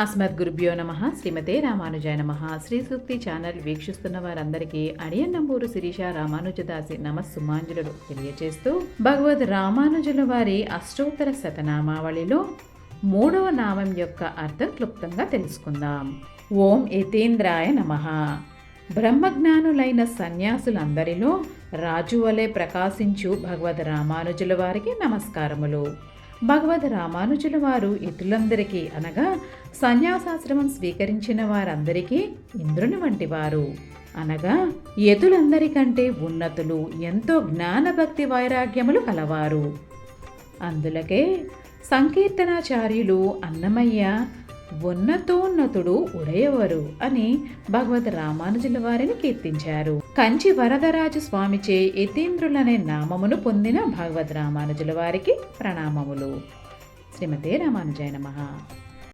అస్మద్ గురుభ్యో నమ శ్రీమతే రామానుజాయ నమ. శ్రీ సూక్తి ఛానల్ వీక్షిస్తున్న వారందరికీ అడియన్నంబూరు శిరీష రామానుజదాసి నమస్సుమాంజులు తెలియజేస్తూ భగవద్ రామానుజుల వారి అష్టోత్తర శతనామావళిలో మూడవ నామం యొక్క అర్థం క్లుప్తంగా తెలుసుకుందాం. ఓం యతీంద్రాయ నమ. బ్రహ్మజ్ఞానులైన సన్యాసులందరిలో రాజు వలె ప్రకాశించు భగవద్ రామానుజుల వారికి నమస్కారములు. భగవద్ రామానుజుల వారు ఇటులందరికీ అనగా సన్యాసాశ్రమం స్వీకరించిన వారందరికీ ఇంద్రుని వంటి వారు. అనగా యతులందరికంటే ఉన్నతులు ఎంతో జ్ఞానభక్తి వైరాగ్యములు కలవారు. అందులకే సంకీర్తనాచార్యులు అన్నమయ్య ఉన్నతోన్నతుడు ఉడయవరు అని భగవద్ రామానుజుల వారిని కీర్తించారు. కంచి వరదరాజు స్వామిచే యతీంద్రులనే నామమును పొందిన భగవద్ రామానుజుల వారికి ప్రణామములు. శ్రీమతే రామానుజాయ నమః.